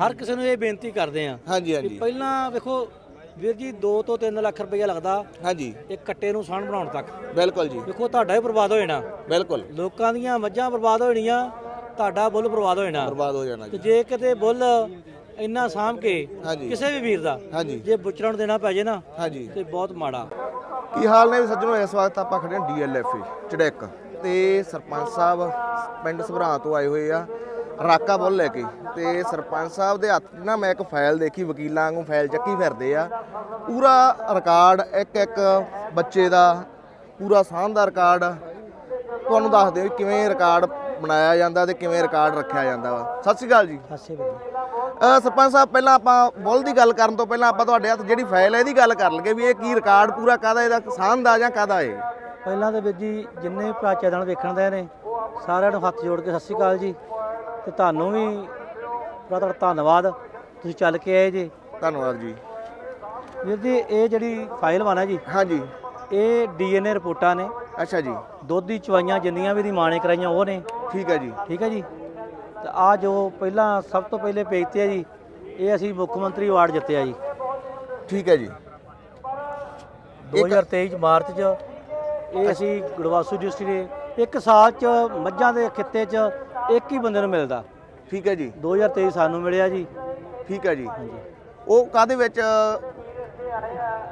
ਹਰ ਕਿਸੇ ਨੂੰ ਇਹ ਬੇਨਤੀ ਕਰਦੇ ਆ ਹਾਂਜੀ ਹਾਂਜੀ। ਪਹਿਲਾਂ ਵੇਖੋ ਵੀਰ ਜੀ 2 ਤੋਂ 3 ਲੱਖ ਰੁਪਈਆ ਲੱਗਦਾ ਹਾਂਜੀ। ਇੱਕ ਕੱਟੇ ਨੂੰ ਸਾਣ ਬਣਾਉਣ ਤੱਕ। ਬਿਲਕੁਲ ਜੀ। ਵੇਖੋ ਤੁਹਾਡਾ ਹੀ ਬਰਬਾਦ ਹੋ ਜਾਣਾ। ਬਿਲਕੁਲ। ਲੋਕਾਂ ਦੀਆਂ ਮੱਝਾਂ ਬਰਬਾਦ ਹੋ ਜਾਣੀਆਂ ਤੁਹਾਡਾ ਬੁੱਲ ਬਰਬਾਦ ਹੋ ਜਾਣਾ। ਬਰਬਾਦ ਹੋ ਜਾਣਾ ਤੇ ਜੀ ਜੇ ਕਿਤੇ ਬੁੱਲ ਇੰਨਾ ਸਾਂਭ ਕੇ ਕਿਸੇ ਵੀ ਵੀਰ ਦਾ ਹਾਂਜੀ। ਜੇ ਬੁੱਚੜਨ ਦੇਣਾ ਪੈ ਜੇ ਨਾ ਹਾਂਜੀ। ਤੇ ਬਹੁਤ ਮਾੜਾ। ਕੀ ਹਾਲ ਨੇ ਸੱਜਣੋ? ਇਸ ਵਕਤ ਆਪਾਂ ਖੜੇ ਹਾਂ ਡੀਐਲਐਫਏ ਚੜੈਕ ਤੇ ਸਰਪੰਚ ਸਾਹਿਬ ਪਿੰਡ ਸਭਰਾ ਤੋਂ ਆਏ ਹੋਏ ਆ। ਰਾਕਾ ਬੁੱਲ ਲੈ ਕੇ ਤੇ ਸਰਪੰਚ ਸਾਹਿਬ ਦੇ ਹੱਥ 'ਚ ਨਾ ਮੈਂ ਇੱਕ ਫਾਈਲ ਦੇਖੀ ਵਕੀਲਾਂ ਵਾਂਗੂ ਫਾਈਲ ਚੱਕੀ ਫਿਰਦੇ ਆ। ਪੂਰਾ ਰਿਕਾਰਡ ਇੱਕ ਇੱਕ ਬੱਚੇ ਦਾ ਪੂਰਾ ਸ਼ਾਨਦਾਰ ਰਿਕਾਰਡ ਤੁਹਾਨੂੰ ਦੱਸਦੇ ਵੀ ਕਿਵੇਂ ਰਿਕਾਰਡ ਬਣਾਇਆ ਜਾਂਦਾ ਤੇ ਕਿਵੇਂ ਰਿਕਾਰਡ ਰੱਖਿਆ ਜਾਂਦਾ ਵਾ। ਸਤਿ ਸ਼੍ਰੀ ਅਕਾਲ ਜੀ। ਹਾਸੇ ਵੀਰ ਅ, ਸਰਪੰਚ ਸਾਹਿਬ ਪਹਿਲਾਂ ਆਪਾਂ ਬੁੱਲ ਦੀ ਗੱਲ ਕਰਨ ਤੋਂ ਪਹਿਲਾਂ ਆਪਾਂ ਤੁਹਾਡੇ ਹੱਥ ਜਿਹੜੀ ਫਾਈਲ ਹੈ ਇਹਦੀ ਗੱਲ ਕਰ ਲਈਏ ਵੀ ਇਹ ਕੀ ਰਿਕਾਰਡ ਪੂਰਾ ਕਾਹਦਾ ਇਹਦਾ ਦਾ ਜਾਂ ਕਾਹਦਾ ਹੈ ਪਹਿਲਾਂ ਤਾਂ ਵੀਰ ਜੀ ਜਿੰਨੇ ਭਰਾ ਚੈਨਲ ਵੇਖਣ ਦੇ ਨੇ ਸਾਰਿਆਂ ਨੂੰ ਹੱਥ ਜੋੜ ਕੇ ਸਤਿ ਸ਼੍ਰੀ ਅਕਾਲ ਜੀ। ਤੇ ਤੁਹਾਨੂੰ ਵੀ ਬੜਾ ਤੁਹਾਡਾ ਧੰਨਵਾਦ। ਤੁਸੀਂ ਚੱਲ ਕੇ ਆਏ ਜੀ। ਧੰਨਵਾਦ ਜੀ। ਵੀਰ ਜੀ ਇਹ ਜਿਹੜੀ ਫਾਈਲ ਵਾਨਾ ਜੀ ਹਾਂਜੀ। ਇਹ ਡੀਐਨਏ ਰਿਪੋਰਟਾਂ ਨੇ। ਅੱਛਾ ਜੀ। ਦੁੱਧ ਦੀ ਚਵਾਈਆਂ ਜਿੰਨੀਆਂ ਵੀ ਦੀ ਮਾਂ ਨੇ ਕਰਾਈਆਂ ਉਹ ਨੇ। ਠੀਕ ਹੈ ਜੀ। ਠੀਕ ਹੈ ਜੀ। ਤੇ ਆ ਜੋ ਪਹਿਲਾਂ ਸਭ ਤੋਂ ਪਹਿਲੇ ਪੇਜ ਤੇ ਹੈ ਜੀ ਇਹ ਅਸੀਂ ਮੁੱਖ ਮੰਤਰੀ ਅਵਾਰਡ ਜਿੱਤਿਆ ਜੀ। ਠੀਕ ਹੈ ਜੀ। 2023 ਚ ਮਾਰਚ ਚ ਇਹ ਅਸੀਂ ਗੁਰਵਾਸੂ ਡਿਸਟ੍ਰਿਕਟ ਦੇ ਇੱਕ ਸਾਲ ਚ ਮੱਝਾਂ ਦੇ ਖਿੱਤੇ ਚ ਇੱਕ ਹੀ ਬੰਦੇ ਨੂੰ ਮਿਲਦਾ। ਠੀਕ ਹੈ ਜੀ। 2023 ਸਾਨੂੰ ਮਿਲਿਆ ਜੀ। ਠੀਕ ਹੈ ਜੀ। ਹਾਂਜੀ। ਉਹ ਕਾਦੇ ਵਿੱਚ?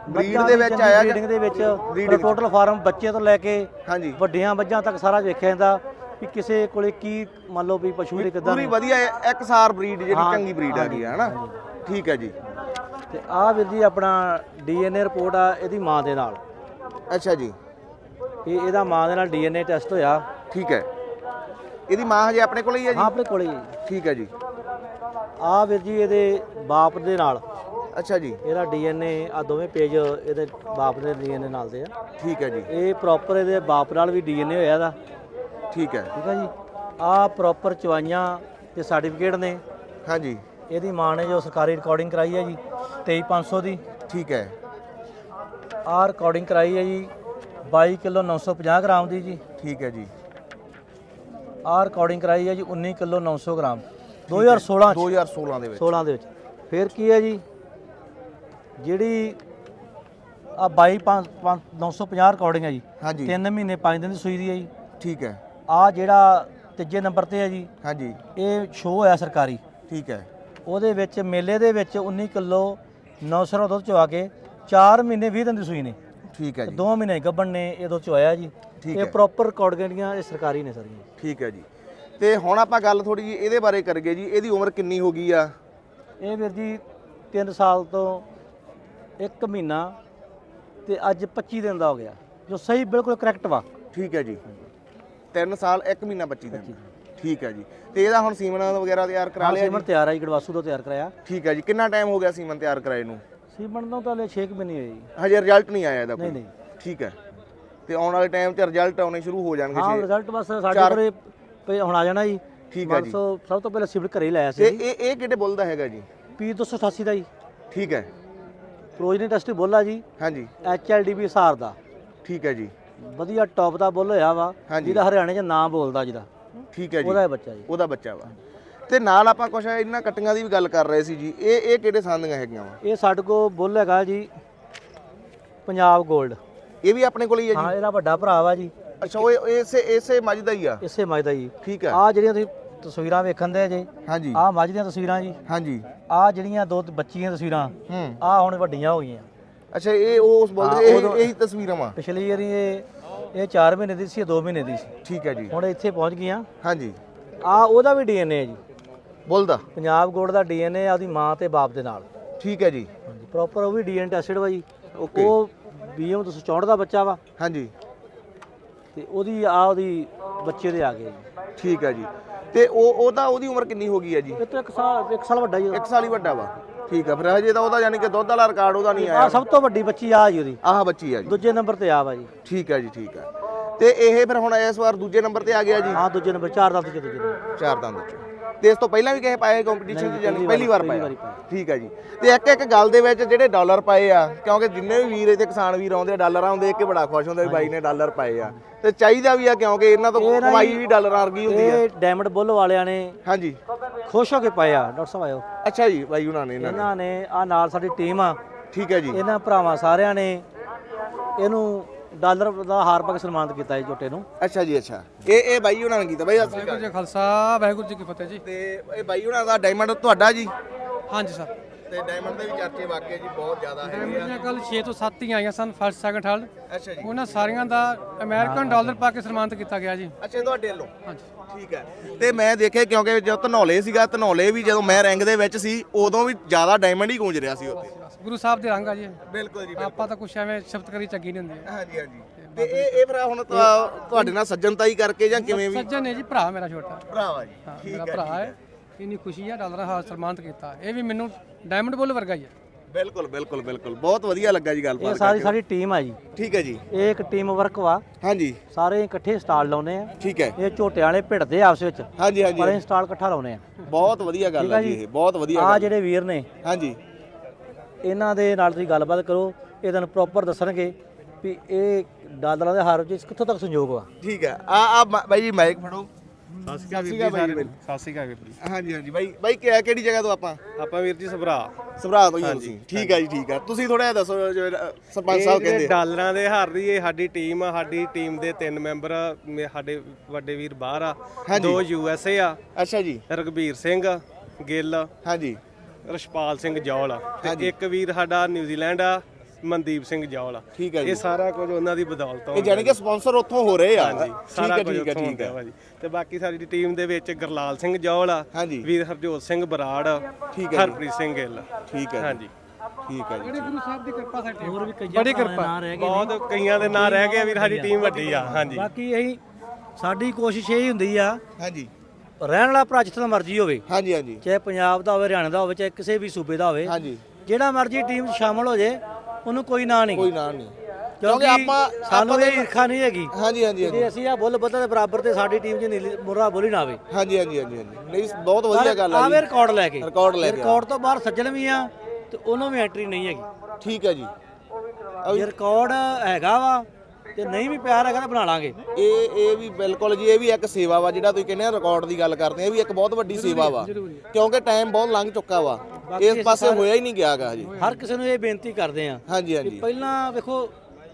ਬਰੀਡ ਦੇ ਵਿੱਚ ਆਇਆ ਬਰੀਡਿੰਗ ਦੇ ਵਿੱਚ। ਟੋਟਲ ਫਾਰਮ ਬੱਚੇ ਤੋਂ ਲੈ ਕੇ ਹਾਂਜੀ। ਵੱਡੀਆਂ ਮੱਝਾਂ ਤੱਕ ਸਾਰਾ ਵੇਖਿਆ ਜਾਂਦਾ ਵੀ ਕਿਸੇ ਕੋਲੇ ਕੀ ਮੰਨ ਲਓ ਵੀ ਪਸ਼ੂ ਦੇ ਕਿਦਾਂ ਪੂਰੀ ਵਧੀਆ ਇੱਕਸਾਰ ਬਰੀਡ ਜਿਹੜੀ ਚੰਗੀ ਬਰੀਡ ਆ ਗਈ ਹੈ ਹਨਾ? ਠੀਕ ਹੈ ਜੀ। ਤੇ ਆਹ ਵੀਰ ਜੀ ਆਪਣਾ ਡੀਐਨਏ ਰਿਪੋਰਟ ਆ ਇਹਦੀ ਮਾਂ ਦੇ ਨਾਲ। ਅੱਛਾ ਜੀ। ਇਹ ਇਹਦਾ ਮਾਂ ਦੇ ਨਾਲ ਡੀਐਨਏ ਟੈਸਟ ਹੋਇਆ। ਠੀਕ ਹੈ। ਇਹਦੀ ਮਾਂ ਹਜੇ ਆਪਣੇ ਕੋਲ ਹੀ ਹੈ ਹਾਂ ਜੀ ਆਪਣੇ ਕੋਲੇ ਹੀ। ਠੀਕ ਹੈ ਜੀ। ਆਹ ਵੀਰ ਜੀ ਇਹਦੇ ਬਾਪ ਦੇ ਨਾਲ। ਅੱਛਾ ਜੀ। ਇਹਦਾ ਡੀਐਨਏ ਆ ਦੋਵੇਂ ਪੇਜ ਇਹਦੇ ਬਾਪ ਦੇ ਡੀਐਨਏ ਨਾਲ ਦੇ ਆ। ਠੀਕ ਹੈ ਜੀ। ਇਹ ਪ੍ਰੋਪਰ ਇਹਦੇ ਬਾਪ ਨਾਲ ਵੀ ਡੀਐਨਏ ਹੋਇਆ ਦਾ ਠੀਕ ਹੈ। ਠੀਕ ਹੈ ਜੀ। ਆਹ ਪ੍ਰੋਪਰ ਚਵਾਈਆਂ ਤੇ ਸਰਟੀਫਿਕੇਟ ਨੇ। ਹਾਂਜੀ ਇਹਦੀ ਮਾਂ ਨੇ ਜੋ ਸਰਕਾਰੀ ਰਿਕਾਰਡਿੰਗ ਕਰਾਈ ਹੈ ਜੀ 23500 ਦੀ। ਠੀਕ ਹੈ। ਆਹ ਰਿਕਾਰਡਿੰਗ ਕਰਾਈ ਹੈ ਜੀ 22 ਕਿਲੋ 950 ਗ੍ਰਾਮ ਦੀ ਜੀ। ਠੀਕ ਹੈ ਜੀ। ਆਹ ਰਿਕਾਰਡਿੰਗ ਕਰਾਈ ਹੈ ਜੀ 19 ਕਿਲੋ 900 ਗ੍ਰਾਮ। 2016 ਚ। 2016 ਦੇ ਵਿੱਚ। 16 ਦੇ ਵਿੱਚ। ਫਿਰ ਕੀ ਹੈ ਜੀ? ਜਿਹੜੀ ਆ 22 5 950 ਰਿਕਾਰਡਿੰਗ ਹੈ ਜੀ। ਹਾਂਜੀ। 3 ਮਹੀਨੇ 5 ਦਿਨ ਦੀ ਸੂਈ ਦੀ ਹੈ ਜੀ। ਠੀਕ ਹੈ। ਆ ਜਿਹੜਾ ਤੀਜੇ ਨੰਬਰ ਤੇ ਹੈ ਜੀ ਹਾਂਜੀ। ਇਹ ਸ਼ੋਅ ਹੋਇਆ ਸਰਕਾਰੀ। ਠੀਕ ਹੈ। ਉਹਦੇ ਵਿੱਚ ਮੇਲੇ ਦੇ ਵਿੱਚ 19 ਕਿਲੋ 900 ਦਾ ਦੁੱਧ ਚਵਾ ਕੇ 4 ਮਹੀਨੇ 20 ਦਿਨ ਦੀ ਸੂਈ ਨੇ। ਠੀਕ ਹੈ ਜੀ। 2 ਮਹੀਨੇ ਗੱਬਣ ਨੇ ਇਹ ਦੁੱਧ ਚਵਾਇਆ ਜੀ। ਠੀਕ ਇਹ ਹੈ। ਪ੍ਰੋਪਰ ਰਿਕਾਰਡ ਜਿਹੜੀਆਂ ਇਹ ਸਰਕਾਰੀ ਨੇ ਸਾਰੀਆਂ। ਠੀਕ ਹੈ ਜੀ। ਤੇ ਹੁਣ ਆਪਾਂ ਗੱਲ ਥੋੜੀ ਜੀ ਇਹਦੇ ਬਾਰੇ ਕਰੀਏ ਜੀ। ਇਹਦੀ ਉਮਰ ਕਿੰਨੀ ਹੋ ਗਈ ਆ? ਇਹ ਵੀਰ ਜੀ 3 ਸਾਲ ਤੋਂ 1 ਮਹੀਨਾ ਤੇ ਅੱਜ 25 ਦਿਨ ਦਾ ਹੋ ਗਿਆ। ਜੋ ਸਹੀ ਬਿਲਕੁਲ ਕਰੈਕਟ ਵਾ। ਠੀਕ ਹੈ ਜੀ। 3 ਸਾਲ 1 ਮਹੀਨਾ 25 ਦਿਨ। ਠੀਕ ਹੈ ਜੀ। ਤੇ ਇਹਦਾ ਹੁਣ ਸੀਮਨ ਵਗੈਰਾ ਤਿਆਰ ਕਰਾ ਲਿਆ ਸੀਮਨ ਤਿਆਰ ਆ ਜੀ ਗੜਵਾਸੂ ਤੋਂ ਤਿਆਰ ਕਰਾਇਆ। ਠੀਕ ਹੈ ਜੀ। ਕਿੰਨਾ ਟਾਈਮ ਹੋ ਗਿਆ ਸੀਮਨ ਤਿਆਰ ਕਰਾਏ ਨੂੰ? ਸੀਮਨ ਤੋਂ ਤਾਂ ਲੈ 6 ਮਹੀਨੇ ਹੋਏ ਜੀ। ਹਜੇ ਰਿਜ਼ਲਟ ਨਹੀਂ ਆਇਆ ਇਹਦਾ ਕੋਈ? ਨਹੀਂ ਨਹੀਂ। ਠੀਕ ਹੈ। ਤੇ ਆਉਣ ਵਾਲੇ ਟਾਈਮ 'ਚ ਰਿਜ਼ਲਟ ਆਉਣੇ ਸ਼ੁਰੂ ਹੋ ਜਾਣਗੇ ਹਾਂ ਰਿਜ਼ਲਟ ਬਸ ਸਾਡੇ ਚਾਰ- ਕੋਲੇ ਪਏ ਹੁਣ ਆ ਜਾਣਾ ਜੀ। ਠੀਕ ਹੈ ਜੀ। 500 ਸਭ ਤੋਂ ਪਹਿਲਾਂ ਸਿਵਲ ਘਰੇ ਹੀ ਲਾਇਆ ਤੇ ਸੀ ਇਹ ਇਹ ਕਿਹੜੇ ਬੁੱਲ ਦਾ ਹੈਗਾ ਜੀ? ਪੀ 288 ਦਾ ਜੀ। ਠੀਕ ਹੈ। ਪ੍ਰੋਜਨੀ ਟੈਸਟ ਬੋਲਾ ਜੀ। ਹਾਂਜੀ। ਐਚਐਲਡੀਬੀ ਹਿਸਾਰ ਦਾ। ਠੀਕ ਹੈ ਜੀ। ਵਧੀਆ ਟੌਪ ਦਾ ਬੁੱਲ ਹੋਇਆ ਵਾ। ਹਾਂਜੀ। ਜਿਹਦਾ ਹਰਿਆਣੇ 'ਚ ਨਾਮ ਬੋਲਦਾ ਜਿਹਦਾ। ਠੀਕ ਹੈ ਜੀ। ਉਹਦਾ ਇਹ ਬੱਚਾ ਜੀ। ਉਹਦਾ ਬੱਚਾ ਵਾ। ਤੇ ਨਾਲ ਆਪਾਂ ਕੁਝ ਇਹਨਾਂ ਕਟੀਆਂ ਦੀ ਵੀ ਗੱਲ ਕਰ ਰਹੇ ਸੀ ਜੀ। ਇਹ ਇਹ ਕਿਹੜੇ ਸੰਦੀਆਂ ਹੈਗੀਆਂ ਵਾ? ਇਹ ਸਾਡੇ ਕੋਲ ਬੁੱਲ ਹੈਗਾ ਜੀ ਪੰਜਾਬ 골ਡ ਇਹ ਵੀ ਆਪਣੇ ਕੋਲ ਹੀ ਹੈ ਜੀ? ਹਾਂ ਇਹਦਾ ਵੱਡਾ ਭਰਾ ਵਾ ਜੀ। ਅੱਛਾ ਉਹ ਇਹ- ਇਸੇ ਇਸੇ ਮੱਝ ਦਾ ਹੀ ਆ? ਇਸੇ ਮੱਝ ਦਾ ਜੀ। ਠੀਕ ਹੈ। ਆ ਜਿਹੜੀਆਂ ਤੁਸੀਂ ਤਸਵੀਰਾਂ ਵੇਖਣ ਦੇ ਜੇ ਹਾਂਜੀ। ਆ ਮੱਝ ਦੀਆਂ ਤਸਵੀਰਾਂ ਜੀ। ਹਾਂਜੀ। ਆ ਜਿਹੜੀਆਂ ਦੋ ਬੱਚੀਆਂ ਤਸਵੀਰਾਂ ਹੂੰ। ਆ ਹੁਣ ਵੱਡੀਆਂ ਹੋ ਗਈਆਂ। ਅੱਛਾ ਇਹ ਉਹ ਉਸ ਬੁੱਲ ਹਾਂ, ਇਹ ਉਦੋਂ- ਇਹੀ ਤਸਵੀਰਾਂ ਵਾ? ਪਿਛਲੀ ਵਾਰੀ ਇਹ ਇਹ 4 ਮਹੀਨੇ ਦੀ ਸੀ ਇਹ 2 ਮਹੀਨੇ ਦੀ ਸੀ। ਠੀਕ ਹੈ ਜੀ। ਹੁਣ ਇੱਥੇ ਪਹੁੰਚ ਗਈਆਂ। ਹਾਂਜੀ। ਆ ਉਹਦਾ ਵੀ ਡੀਐਨਏ ਹੈ ਜੀ। ਬੁੱਲ ਦਾ? ਪੰਜਾਬ ਗੋੜ ਦਾ ਡੀਐਨਏ ਆ ਉਹਦੀ ਮਾਂ ਤੇ ਬਾਪ ਦੇ ਨਾਲ। ਠੀਕ ਹੈ ਜੀ। ਹਾਂਜੀ ਪ੍ਰੋਪਰ ਉਹ ਵੀ ਡੀਐਨਏ ਟੈਸਟਡ ਵਾ ਜੀ। ਓਕੇ ਉਹ ਬੀਐਮ 264 ਦਾ ਬੱਚਾ ਵਾ। ਹਾਂਜੀ। ਤੇ ਉਹਦੀ ਆ ਉਹਦੀ ਬੱਚੇ ਦੇ ਆ ਗਏ। ਜੀ ਠੀਕ ਹੈ ਜੀ। ਤੇ ਉਹ ਉਹਦਾ ਉਹਦੀ ਉਮਰ ਕਿੰਨੀ ਹੋ ਗਈ ਹੈ ਜੀ? ਇਹ ਤਾਂ ਇੱਕ ਸਾਲ ਇੱਕ ਸਾਲ ਵੱਡਾ ਜੀ ਇੱਕ ਸਾਲ ਹੀ ਵੱਡਾ ਵਾ। ਠੀਕ ਹੈ ਫਿਰ ਹਜੇ ਤਾਂ ਉਹਦਾ ਯਾਨੀ ਕਿ ਦੁੱਧ ਵਾਲਾ ਰਿਕਾਰਡ ਉਹਦਾ ਨਹੀਂ ਆ ਆਇਆ ਸਭ ਤੋਂ ਵੱਡੀ ਬੱਚੀ ਆ ਜੀ ਉਹਦੀ। ਆਹ ਬੱਚੀ ਆ ਜੀ। ਦੂਜੇ ਨੰਬਰ ਤੇ ਆ ਵਾ ਜੀ। ਠੀਕ ਹੈ ਜੀ ਠੀਕ ਹੈ ਤੇ ਇਹ ਫਿਰ ਹੁਣ ਇਸ ਵਾਰ ਦੂਜੇ ਨੰਬਰ ਤੇ ਆ ਗਿਆ ਜੀ? ਹਾਂ ਦੂਜੇ ਨੰਬਰ ਚਾਰ ਦੰਦ ਚ ਦੂਜੇ ਨੰਬਰ। ਚਾਰ ਦੰਦ ਚ। ਤੇ ਇਸ ਤੋਂ ਪਹਿਲਾਂ ਵੀ ਕਿਸੇ ਪਾਏ ਕੰਪੀਟੀਸ਼ਨ 'ਚ ਜਾਨੀ ਪਹਿਲੀ ਵਾਰ ਪਾਇਆ। ਠੀਕ ਹੈ ਜੀ। ਤੇ ਇੱਕ ਇੱਕ ਗੱਲ ਦੇ ਵਿੱਚ ਜਿਹੜੇ ਡਾਲਰ ਪਾਏ ਆ ਕਿਉਂਕਿ ਜਿੰਨੇ ਵੀ ਵੀਰ ਇੱਥੇ ਕਿਸਾਨ ਵੀਰ ਆਉਂਦੇ ਆ ਡਾਲਰ ਆਉਂਦੇ ਦੇਖ ਕੇ ਬੜਾ ਖੁਸ਼ ਹੁੰਦਾ ਵੀ ਬਾਈ ਨੇ ਡਾਲਰ ਪਾਏ ਆ। ਤੇ ਚਾਹੀਦਾ ਵੀ ਆ ਕਿਉਂਕਿ ਇਹਨਾਂ ਤੋਂ ਕਮਾਈ ਵੀ ਡਾਲਰ ਵਰਗੀ ਹੁੰਦੀ ਆ। ਇਹ ਡਾਇਮੰਡ ਬੁੱਲ ਵਾਲਿਆਂ ਨੇ ਹਾਂਜੀ। ਖੁਸ਼ ਹੋ ਕੇ ਪਾਇਆ ਡਾਕਟਰ ਸਾਹਿਬ ਆਇਓ। ਅੱਛਾ ਜੀ ਬਾਈ ਉਹਨਾਂ ਨੇ ਇਹਨਾਂ ਨੇ। ਆ ਨਾਲ ਸਾਡੀ ਟੀਮ ਆ। ਠੀਕ ਹੈ ਜੀ। ਇਹਨਾਂ ਭਰਾਵਾਂ ਸਾਰਿਆਂ ਨੇ ਇਹਨੂੰ ਡਾਲਰ ਦਾ ਹਾਰ ਪਾ ਕੇ ਸਨਮਾਨਿਤ ਕੀਤਾ ਜੀ ਝੋਟੇ ਨੂੰ। ਅੱਛਾ ਜੀ ਅੱਛਾ। ਇਹ ਇਹ ਬਾਈ ਉਹਨਾਂ ਨੇ ਕੀਤਾ। ਬਾਈ ਸਤਿ ਸ਼੍ਰੀ ਵਾਹਿਗੁਰੂ ਅਕਾਲ ਜੀ ਕਾ ਖਾਲਸਾ ਵਾਹਿਗੁਰੂ ਜੀ ਕੀ ਫਤਿਹ ਜੀ। ਤੇ ਇਹ ਬਾਈ ਉਹਨਾਂ ਦਾ ਡਾਇਮੰਡ ਤੁਹਾਡਾ ਜੀ? ਹਾਂਜੀ ਸਰ। ਤੇ ਡਾਇਮੰਡ ਦੇ ਵੀ ਚਰਚੇ ਵਾਕਿਆ ਜੀ ਬਹੁਤ ਜ਼ਿਆਦਾ ਹੈਗੇ ਆ। ਕੱਲ 6 ਤੋਂ 7 ਹੀ ਆਈਆਂ ਸਨ ਫਸਟ ਸੈਕੰਡ ਥਰਡ ਅੱਛਾ ਜੀ। ਉਹਨਾਂ ਸਾਰੀਆਂ ਦਾ ਅਮਰੀਕਨ ਡਾਲਰ ਪਾ ਕੇ ਸਨਮਾਨਿਤ ਕੀਤਾ ਗਿਆ ਜੀ। ਅੱਛਾ ਇਹ ਤੁਹਾਡੇ ਵੱਲੋਂ? ਹਾਂਜੀ। ਠੀਕ ਹੈ। ਤੇ ਮੈਂ ਦੇਖਿਆ ਕਿਉਂਕਿ ਜਦੋਂ ਧਨੌਲੇ ਸੀਗਾ ਧਨੌਲੇ ਵੀ ਜਦੋਂ ਮੈਂ ਰੈਂਕ ਦੇ ਵਿੱਚ ਸੀ ਉਦੋਂ ਵੀ ਜ਼ਿਆਦਾ ਡਾਇਮੰਡ ਹੀ ਗੂੰਜ ਰਿਹਾ ਸੀ ਉੱਥੇ। ਗੁਰੂ ਸਾਹਿਬ ਦੇ ਰੰਗ ਆ ਜੀ। ਇਹ। ਬਿਲਕੁਲ ਜੀ ਆਪਾਂ ਤਾਂ ਕੁਛ ਐਵੇਂ ਸ਼ਬਦ ਕਰੀ ਚੰਗੀ ਨਹੀਂ ਹੁੰਦੀ। ਹਾਂਜੀ ਹਾਂਜੀ। ਤੇ ਇਹ ਇਹ ਫਿਰ ਹੁਣ ਤੁਹਾ- ਤੁਹਾਡੇ ਨਾਲ ਸੱਜਣਤਾ ਹੀ ਕਰਕੇ ਜਾਂ ਕਿਵੇਂ ਵੀ? ਸੱਜਣ ਨੇ ਜੀ ਭਰਾ ਮੇਰਾ ਛੋਟਾ। ਭਰਾਵਾ ਜੀ। ਹਾਂ ਮੇਰਾ ਭਰਾ ਹੈ। ਇੰਨੀ ਖੁਸ਼ੀ ਹੈ ਡਾਲਰ ਹਾਰ ਸਨਮਾਨਿਤ ਕੀਤਾ। ਇਹ ਵੀ ਮੈਨੂੰ ਡਾਇਮੰਡ ਬੁੱਲ ਵਰਗਾ ਹੀ ਹੈ ਬਿਲਕੁਲ ਬਿਲਕੁਲ ਬਿਲਕੁਲ। ਬਹੁਤ ਵਧੀਆ ਲੱਗਾ ਜੀ ਇਹ ਗੱਲਬਾਤ ਸਾਰੀ ਸਾਡੀ ਟੀਮ ਆ ਜੀ। ਠੀਕ ਹੈ ਜੀ। ਇਹ ਇੱਕ ਟੀਮ ਵਰਕ ਵਾ। ਹਾਂਜੀ। ਸਾਰੇ ਇਕੱਠੇ ਸਟਾਲ ਲਾਉਨੇ ਆ। ਠੀਕ ਹੈ। ਇਹ ਝੋਟੇ ਵਾਲੇ ਭਿੜਦੇ ਆਪਸ ਵਿੱਚ। ਹਾਂਜੀ ਹਾਂਜੀ। ਪਰ ਅਸੀਂ ਸਟਾਲ ਇਕੱਠਾ ਲਾਉਨੇ ਆ। ਬਹੁਤ ਵਧੀਆ ਗੱਲ ਠੀਕ ਹੈ ਆ ਜੀ ਜੀ। ਇਹ। ਬਹੁਤ ਵਧੀਆ ਆ ਗੱਲ ਜਿਹੜੇ ਵੀਰ ਨੇ। ਹਾਂਜੀ। ਇਹਨਾਂ ਦੇ ਨਾਲ ਤੁਸੀਂ ਗੱਲਬਾਤ ਕਰੋ ਇਹ ਤੁਹਾਨੂੰ ਪ੍ਰੋਪਰ ਦੱਸਣਗੇ ਵੀ ਇਹ ਡਾਲਰਾਂ ਦੇ ਹਾਰ ਵਿੱਚ ਕਿੱਥੋਂ ਤੱਕ ਸੰਯੋਗ ਵਾ। ਠੀਕ ਹੈ। ਆ ਆ ਮ- ਬਾਈ ਜੀ ਮਾਈਕ ਫੜੋ। ਸਤਿ ਸ਼੍ਰੀ ਸਤਿ ਅਕਾਲ ਵੀਰ ਜੀ ਅਕਾਲ ਸਾਰੇ ਬਾਈ। ਸਤਿ ਸ਼੍ਰੀ ਅਕਾਲ ਵੀਰ ਜੀ। ਹਾਂਜੀ ਹਾਂਜੀ। ਬਾਈ ਬਾਈ ਕਿ- ਕਿਹੜੀ ਜਗ੍ਹਾ ਤੋਂ ਆਪਾਂ? ਆਪਾਂ ਵੀਰ ਜੀ ਸਭਰਾ। ਸਭਰਾ ਤੋਂ ਹੀ ਹੋ ਤੁਸੀਂ। ਠੀਕ ਹੈ ਜੀ ਠੀਕ ਹੈ। ਤੁਸੀਂ ਥੋੜਾ ਜਿਹਾ ਦੱਸੋ ਜੋ ਅ, ਸਰਪੰਚ ਸਾਹਿਬ ਕਹਿੰਦੇ ਆ। ਡਾਲਰਾਂ ਦੇ ਹਾਰ ਦੀ ਇਹ ਸਾਡੀ ਟੀਮ ਆ ਸਾਡੀ ਟੀਮ ਦੇ ਤਿੰਨ ਮੈਂਬਰ ਆ, ਮੇ- ਸਾਡੇ ਵੱਡੇ ਵੀਰ ਬਾਹਰ ਆ। ਦੋ ਯੂ ਐਸ ਏ ਆ। ਅੱਛਾ ਜੀ। ਰਗਵੀਰ ਸਿੰਘ ਗਿੱਲ। ਹਾਂਜੀ। ਰਸ਼ਪਾਲ ਸਿੰਘ ਜੌਲ ਆ। ਤੇ ਇੱਕ ਵੀਰ ਸਾਡਾ ਨਿਊਜ਼ੀਲੈਂਡ ਆ ਮਨਦੀਪ ਸਿੰਘ ਜੌਲ ਆ। ਠੀਕ ਹੈ ਜੀ। ਇਹ ਸਾਰਾ ਕੁਝ ਉਹਨਾਂ ਦੀ ਬਦੌਲਤ ਇਹ ਜਾਨੀ ਕਿ ਸਪਾਂਸਰ ਉੱਥੋਂ ਹੋ ਰਹੇ ਆ। ਹਾਂਜੀ ਸਾਰਾ ਹੈ ਕੁਝ ਠੀਕ ਹੈ ਠੀਕ ਹੈ ਤੇ ਬਾਕੀ ਸਾਡੀ ਟੀਮ ਦੇ ਵਿੱਚ ਗਰਲਾਲ ਸਿੰਘ ਜੌਲ ਆ। ਵੀਰ ਹਰਜੋਤ ਸਿੰਘ ਬਰਾੜ ਠੀਕ ਹੈ। ਹਰਪ੍ਰੀਤ ਸਿੰਘ ਗਿੱਲ ਠੀਕ ਹੈ ਜੀ। ਹਾਂਜੀ। ਠੀਕ ਹੈ ਜੀ। ਗੁਰੂ ਸਾਹਿਬ ਦੀ ਕਿਰਪਾ ਸਾਡੀ ਹੋਰ ਵੀ ਕਈ ਬੜੀ ਕਿਰਪਾ। ਨਾਂ ਰਹਿ ਗਏ ਨੇ। ਬਹੁਤ ਕਈਆਂ ਦੇ ਨਾਂ ਰਹਿ ਗਏ ਆ ਵੀਰ ਸਾਡੀ ਟੀਮ ਵੱਡੀ ਆ। ਹਾਂਜੀ। ਬਾਕੀ ਇਹੀ ਸਾਡੀ ਕੋਸ਼ਿਸ਼ ਇਹ ਹੁੰਦੀ ਆ ਹਾਂਜੀ। ਰਹਿਣ ਵਾਲਾ ਭਰਾ ਜਿੱਥੇ ਦਾ ਮਰਜ਼ੀ ਹੋਵੇ। ਹਾਂਜੀ ਹਾਂਜੀ। ਚਾਹੇ ਪੰਜਾਬ ਦਾ ਹੋਵੇ ਹਰਿਆਣਾ ਦਾ ਹੋਵੇ ਚਾਹੇ ਕਿਸੇ ਵੀ ਸੂਬੇ ਦਾ ਹੋਵੇ। ਹਾਂਜੀ। ਜਿਹੜਾ ਮਰਜ਼ੀ ਟੀਮ 'ਚ ਸ਼ਾਮਲ ਹੋ ਜੇ ਉਹਨੂੰ ਕੋਈ ਨਾਂ ਨਹੀਂ। ਕੋਈ ਨਾਂ ਨਹੀਂ। ਕਿਉਂਕਿ ਆਪਾਂ- ਸਾਨੂੰ ਇਹ ਈਰਖਾ ਨਹੀਂ ਹੈਗੀ। ਹਾਂਜੀ ਹਾਂਜੀ ਜੇ ਅਸੀਂ ਆ ਬੁੱਲ ਬੱਦਲ ਦੇ ਬਰਾਬਰ ਤੇ ਸਾਡੀ ਟੀਮ 'ਚ ਨੀਲੀ ਮੁਰਾ ਬੋਲੀ ਨਾ ਆਵੇ। ਹਾਂਜੀ ਹਾਂਜੀ ਹਾਂਜੀ ਹਾਂਜੀ। ਨਹੀਂ ਬਹੁਤ ਵਧੀਆ ਗੱਲ ਆਵੇ ਹੈ ਰਿਕਾਰਡ ਲੈ ਕੇ। ਰਿਕਾਰਡ ਲੈ ਕੇ ਰਿਕਾਰਡ ਤੋਂ ਬਾਹਰ ਸੱਜਣ ਵੀ ਆ ਤੇ ਉਹਨੂੰ ਵੀ ਐਂਟਰੀ ਨਹੀਂ ਹੈਗੀ। ਜੀ ਠੀਕ ਹੈ ਜੀ। ਜੇ ਰਿਕਾਰਡ ਹੈਗਾ ਵਾ ਤੇ ਨਹੀਂ ਵੀ ਪਿਆਰ ਹੈਗਾ ਤਾਂ ਬਣਾ ਲਾਂਗੇ। ਇਹ ਇਹ ਵੀ ਬਿਲਕੁਲ ਜੀ ਇਹ ਵੀ ਇੱਕ ਸੇਵਾ ਵਾ ਜਿਹੜਾ ਤੁਸੀਂ ਕਹਿੰਦੇ ਆ ਰਿਕਾਰਡ ਦੀ ਗੱਲ ਕਰਦੇ ਆ ਇਹ ਵੀ ਇੱਕ ਬਹੁਤ ਵੱਡੀ ਸੇਵਾ ਵਾ। ਕਿਉਂਕਿ ਟਾਈਮ ਬਹੁਤ ਲੰਘ ਚੁੱਕਾ ਵਾ। ਇਸ ਪਾਸੇ ਹੋਇਆ ਹੀ ਨਹੀਂ ਗਿਆਗਾ ਜੀ ਹਰ ਕਿਸੇ ਨੂੰ ਇਹ ਬੇਨਤੀ ਕਰਦੇ ਆ ਹਾਂਜੀ ਹਾਂਜੀ। ਪਹਿਲਾਂ ਵੇਖੋ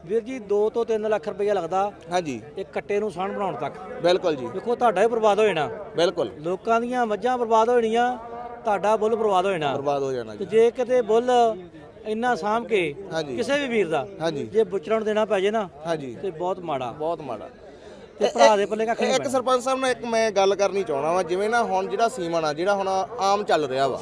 ਵੀਰ ਜੀ 2 ਤੋਂ 3 ਲੱਖ ਰੁਪਈਆ ਲੱਗਦਾ ਹਾਂਜੀ। ਇੱਕ ਕੱਟੇ ਨੂੰ ਸਾਣ ਬਣਾਉਣ ਤੱਕ। ਬਿਲਕੁਲ ਜੀ। ਵੇਖੋ ਤੁਹਾਡਾ ਹੀ ਬਰਬਾਦ ਹੋ ਜਾਣਾ। ਬਿਲਕੁਲ। ਲੋਕਾਂ ਦੀਆਂ ਮੱਝਾਂ ਬਰਬਾਦ ਹੋ ਜਾਣੀਆਂ ਤੁਹਾਡਾ ਬੁੱਲ ਬਰਬਾਦ ਹੋ ਜਾਣਾ। ਬਰਬਾਦ ਹੋ ਜਾਣਾ ਤੇ ਜੇ ਕਿਤੇ ਬੁੱਲ ਇੰਨਾ ਸਾਂਭ ਕੇ ਹਾਂਜੀ। ਕਿਸੇ ਵੀ ਵੀਰ ਦਾ ਹਾਂਜੀ। ਜੇ ਬੁੱਚੜਾਂ ਨੂੰ ਦੇਣਾ ਪੈ ਜੇ ਨਾ ਹਾਂਜੀ। ਤੇ ਬਹੁਤ ਮਾੜਾ। ਬਹੁਤ ਮਾੜਾ। ਤੇ ਭਰਾ ਦੇ ਪੱਲੇ ਕੱਖ ਨਹੀਂ ਇੱਕ ਸਰਪੰਚ ਸਾਹਿਬ ਨਾਲ ਇੱਕ ਮੈਂ ਗੱਲ ਕਰਨੀ ਚਾਹਣਾ ਵਾ ਜਿਵੇਂ ਨਾ ਹੁਣ ਜਿਹੜਾ ਸੀਮਨ ਆ ਜਿਹੜਾ ਹੁਣ ਆਮ ਚੱਲ ਰਿਹਾ ਵਾ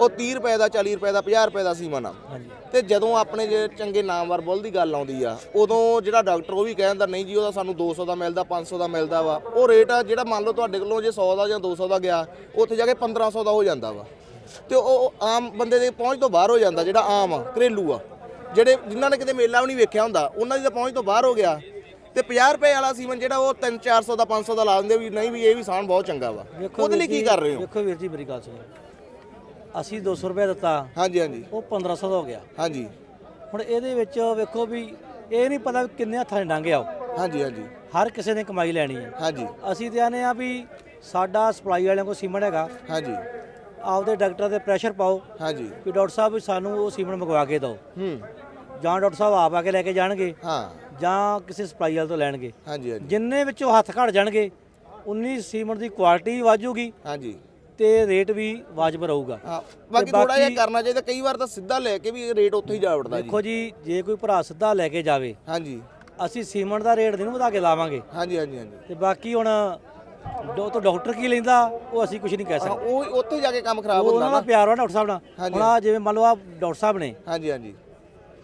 ਉਹ 30 ਰੁਪਏ ਦਾ 40 ਰੁਪਏ ਦਾ 50 ਰੁਪਏ ਦਾ ਸੀਮਨ ਆ। ਹਾਂਜੀ। ਤੇ ਜਦੋਂ ਆਪਣੇ ਜੇ ਚੰਗੇ ਨਾਮਵਰ ਬੁੱਲ ਦੀ ਗੱਲ ਆਉਂਦੀ ਆ ਉਦੋਂ ਜਿਹੜਾ ਡਾਕਟਰ ਉਹ ਵੀ ਕਹਿੰਦਾ ਨਹੀਂ ਜੀ ਉਹਦਾ ਸਾਨੂੰ 200 ਦਾ ਮਿਲਦਾ 500 ਦਾ ਮਿਲਦਾ ਵਾ। ਉਹ ਰੇਟ ਆ ਜਿਹੜਾ ਮੰਨ ਲਓ ਤੁਹਾਡੇ ਕੋਲੋਂ ਜੇ 100 ਦਾ ਜਾਂ 200 ਦਾ ਗਿਆ ਉੱਥੇ ਜਾ ਕੇ 1500 ਦਾ ਹੋ ਜਾਂਦਾ ਵਾ। ਤੇ ਉਹ ਆਮ ਬੰਦੇ ਦੇ ਪਹੁੰਚ ਤੋਂ ਬਾਹਰ ਹੋ ਜਾਂਦਾ ਜਿਹੜਾ ਆਮ ਆ ਘਰੇਲੂ ਆ। ਜਿਹੜੇ ਜਿਨ੍ਹਾਂ ਨੇ ਕਿਤੇ ਮੇਲਾ ਵੀ ਨਹੀਂ ਵੇਖਿਆ ਹੁੰਦਾ ਉਹਨਾਂ ਦੀ ਤਾਂ ਪਹੁੰਚ ਤੋਂ ਬਾਹਰ ਹੋ ਗਿਆ। ਤੇ 50 ਰੁਪਏ ਵਾਲਾ ਸੀਮਨ ਜਿਹੜਾ ਉਹ 3 400 ਦਾ 500 ਦਾ ਲਾ ਦਿੰਦੇ ਵੀ ਨਹੀਂ ਵੀ ਇਹ ਵੀ ਸਾਨ ਬਹੁਤ ਚੰਗਾ ਵਾ। ਉਹਦੇ ਲਈ ਕੀ ਕਰ ਰਹੇ ਹੋ? ਵੇਖੋ ਵੀਰ ਜੀ ਮੇਰੀ ਗੱਲ ਸੁਣੋ। ਅਸੀਂ 200 ਰੁਪਏ ਦਿੱਤਾ ਹਾਂਜੀ ਹਾਂਜੀ। ਉਹ 1500 ਦਾ ਹੋ ਗਿਆ। ਹਾਂਜੀ। ਹੁਣ ਇਹਦੇ ਵਿੱਚ ਵੇਖੋ ਵੀ ਇਹ ਨਹੀਂ ਪਤਾ ਕਿੰਨੇ ਹੱਥਾਂ 'ਚ ਡੰਗੇ ਆਓ ਹਾਂਜੀ ਹਾਂਜੀ। ਹਰ ਕਿਸੇ ਨੇ ਕਮਾਈ ਲੈਣੀ ਹੈ ਹਾਂਜੀ। ਅਸੀਂ ਤੇ ਆਨੇ ਆ ਵੀ ਸਾਡਾ ਸਪਲਾਈ ਵਾਲਿਆਂ ਕੋਲ ਸੀਮਨ ਹੈਗਾ। ਹਾਂਜੀ। ਆਪਦੇ ਡਾਕਟਰ ਤੇ ਪ੍ਰੈਸ਼ਰ ਪਾਓ। ਹਾਂਜੀ। ਵੀ ਡਾਕਟਰ ਸਾਹਿਬ ਸਾਨੂੰ ਉਹ ਸੀਮਨ ਮੰਗਵਾ ਕੇ ਦਿਓ। ਹੂੰ। ਜਾਂ ਡਾਕਟਰ ਸਾਹਿਬ ਆਪ ਆ ਕੇ ਲੈ ਕੇ ਜਾਣਗੇ। ਹਾਂ। ਜਾਂ ਕਿਸੇ ਸਪਲਾਈ ਵਾਲੇ ਤੋਂ ਲੈਣਗੇ। ਹਾਂਜੀ ਹਾਂਜੀ। ਜਿੰਨੇ ਵਿੱਚੋਂ ਹੱਥ ਘੜ ਜਾਣਗੇ ਉਨੀ ਸੀਮਨ ਦੀ ਕੁਆਲਿਟੀ ਵਾਜੂਗੀ ਹਾਂਜੀ। ਤੇ ਰੇਟ ਵੀ ਵਾਜਬ ਰਹੂਗਾ। ਬਾਕੀ ਥੋੜਾ ਜਿਹਾ ਕਰਨਾ ਚਾਹੀਦਾ ਕਈ ਵਾਰ ਤਾਂ ਸਿੱਧਾ ਲੈ ਕੇ ਵੀ ਰੇਟ ਉੱਥੇ ਹੀ ਜਾ ਵੜਦਾ ਜੀ। ਦੇਖੋ ਜੀ ਜੇ ਕੋਈ ਭਰਾ ਸਿੱਧਾ ਲੈ ਕੇ ਜਾਵੇ ਹਾਂਜੀ। ਅਸੀਂ ਸੀਮਨ ਦਾ ਰੇਟ ਨਹੀਂ ਵਧਾ ਕੇ ਲਾਵਾਂਗੇ। ਹਾਂਜੀ ਹਾਂਜੀ ਹਾਂਜੀ। ਤੇ ਬਾਕੀ ਹੁਣ ਡੋ ਤੋਂ ਡਾਕਟਰ ਕੀ ਲੈਂਦਾ ਉਹ ਅਸੀਂ ਕੁਝ ਨਹੀਂ ਕਹਿ ਸਕਦੇ। ਉਹ ਉੱਥੇ ਜਾ ਕੇ ਕੰਮ ਖਰਾਬ ਹੁੰਦਾ ਉਹਨਾਂ ਦਾ ਨਾ। ਪਿਆਰ ਵਾ ਡਾਕਟਰ ਸਾਹਿਬ ਨਾਲ। ਹੁਣ ਆ ਜਿਵੇਂ ਮੰਨ ਲਓ ਆ ਡਾਕਟਰ ਸਾਹਿਬ ਨੇ। ਹਾਂਜੀ ਹਾਂਜੀ।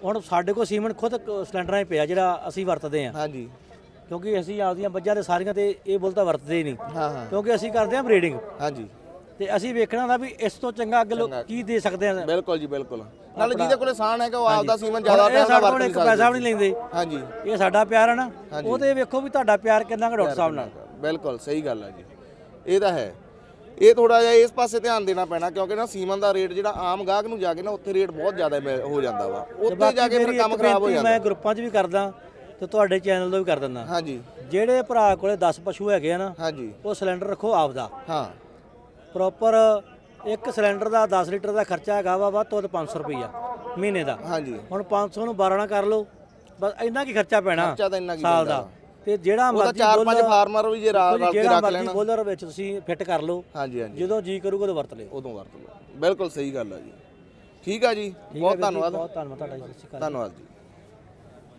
ਹੁਣ ਸਾਡੇ ਕੋਲ ਸੀਮਨ ਖੁਦ ਕ- ਸਿਲੰਡਰਾਂ 'ਚ ਪਿਆ ਜਿਹੜਾ ਅਸੀਂ ਵਰਤਦੇ ਆ ਹਾਂਜੀ। ਕਿਉਂਕਿ ਅਸੀਂ ਆਪਦੀਆਂ ਮੱਝਾਂ ਦੇ ਸਾਰੀਆਂ ਤੇ ਇਹ ਬੁੱਲ ਤਾਂ ਵਰਤਦੇ ਹੀ ਨਹੀਂ। ਹਾਂ ਹਾਂ। ਕਿਉਂਕਿ ਅਸੀਂ ਕਰਦੇ ਆ ਬਰੀਡਿੰਗ। ਹਾਂਜੀ। ਤੇ ਅਸੀਂ ਵੇਖਣਾ ਹੁੰਦਾ ਵੀ ਇਸ ਤੋਂ ਚੰਗਾ ਅੱਗੇ ਲੋਕ ਕੀ ਦੇ ਸਕਦੇ ਆ। ਬਿਲਕੁਲ ਜੀ ਬਿਲਕੁਲ। ਨਾਲ ਜਿਹਦੇ ਕੋਲੇ ਸਾਨ ਹੈਗਾ ਉਹ ਆਪਦਾ ਸੀਮਨ ਜ਼ਿਆਦਾ ਇਹ ਦਾ ਸਾਡੇ ਵਰਤ ਕੋਲ ਨਹੀਂ ਇੱਕ ਪੈਸਾ ਵੀ ਨਹੀਂ ਲੈਂਦੇ। ਹਾਂਜੀ। ਇਹ ਸਾਡਾ ਪਿਆਰ ਹੈ ਨਾ। ਉਹ ਤੇ ਵੇਖੋ ਵੀ ਤੁਹਾਡਾ ਪਿਆਰ ਕਿੰਨਾ ਕੁ ਡਾਕਟਰ ਸਾਹਿਬ ਨਾਲ। ਬਿਲਕੁਲ ਸਹੀ ਗੱਲ ਹੈ ਜੀ। ਇਹ ਤਾਂ ਹੈ। ਇਹ ਥੋੜਾ ਜਿਹਾ ਇਸ ਪਾਸੇ ਧਿਆਨ ਦੇਣਾ ਪੈਣਾ ਕਿਉਂਕਿ ਨਾ ਸੀਮਨ ਦਾ ਰੇਟ ਜਿਹੜਾ ਆਮ ਗਾਹਕ ਨੂੰ ਜਾ ਕੇ ਨਾ ਉੱਥੇ ਰੇਟ ਬਹੁਤ ਜ਼ਿਆਦਾ ਮਿਲ- ਹੋ ਜਾਂਦਾ ਵਾ। ਉੱਥੇ ਜਾ ਕੇ ਫਿਰ ਕੰਮ ਖਰਾਬ ਹੋ ਜਾਂਦਾ। ਮੈਂ ਗਰੁੱਪਾਂ 'ਚ ਵੀ ਕਰਦਾ ਤੇ ਤੁਹਾਡੇ ਚੈਨਲ ਤੋਂ ਵੀ ਕਰ ਦਿੰਦਾ। ਹਾਂਜੀ। ਜਿਹੜੇ ਭਰਾ ਕੋਲੇ 10 ਪਸ਼ੂ ਹੈਗੇ ਆ ਨਾ ਹਾਂਜੀ। ਉਹ ਸਿਲੰਡਰ ਰੱਖੋ ਆਪਦਾ। ਹਾਂ। ਪ੍ਰੋਪਰ ਇੱਕ ਸਿਲੰਡਰ ਦਾ 10 ਲੀਟਰ ਦਾ ਖਰਚਾ ਹੈਗਾ ਵਾ ਵੱਧ ਤੋਂ ਵੱਧ 500 ਰੁਪਈਆ ਮਹੀਨੇ ਦਾ। ਹਾਂਜੀ। ਹੁਣ 500 ਨੂੰ 12 ਨਾ ਕਰ ਲਓ। ਬਸ ਇੰਨਾ ਕੀ ਖਰਚਾ ਪੈਣਾ ਖਰਚਾ ਤਾਂ ਇੰਨਾ ਕੀ ਸਾਲ ਦਾ। ਤੇ ਜਿਹੜਾ ਉਹਦਾ ਮਰਜ਼ੀ ਚਾਰ ਪੰਜ ਬੋਲਰ- ਫਾਰਮਰ ਵੀ ਜੇ ਰਾ- ਦੇਖੋ ਜੀ, ਰਲ ਕੇ ਜਿਹੜਾ ਰੱਖ ਮਰਜ਼ੀ ਲੈਣਾ। ਬੋਲਰ ਵਿੱਚ ਤੁਸੀਂ ਫਿੱਟ ਕਰ ਲਓ। ਹਾਂਜੀ ਹਾਂਜੀ। ਜਦੋਂ ਜੀ ਕਰੂਗਾ ਉਦੋਂ ਵਰਤ ਲਿਓ। ਉਦੋਂ ਵਰਤ ਲਓ। ਬਿਲਕੁਲ ਸਹੀ ਗੱਲ ਆ ਜੀ। ਠੀਕ ਆ ਜੀ। ਬਹੁਤ ਧੰਨਵਾਦ। ਬਹੁਤ ਧੰਨਵਾਦ ਤੁਹਾਡਾ ਜੀ ਸਤਿ ਸ਼੍ਰੀ ਅਕਾਲ ਧੰਨਵਾਦ ਜੀ।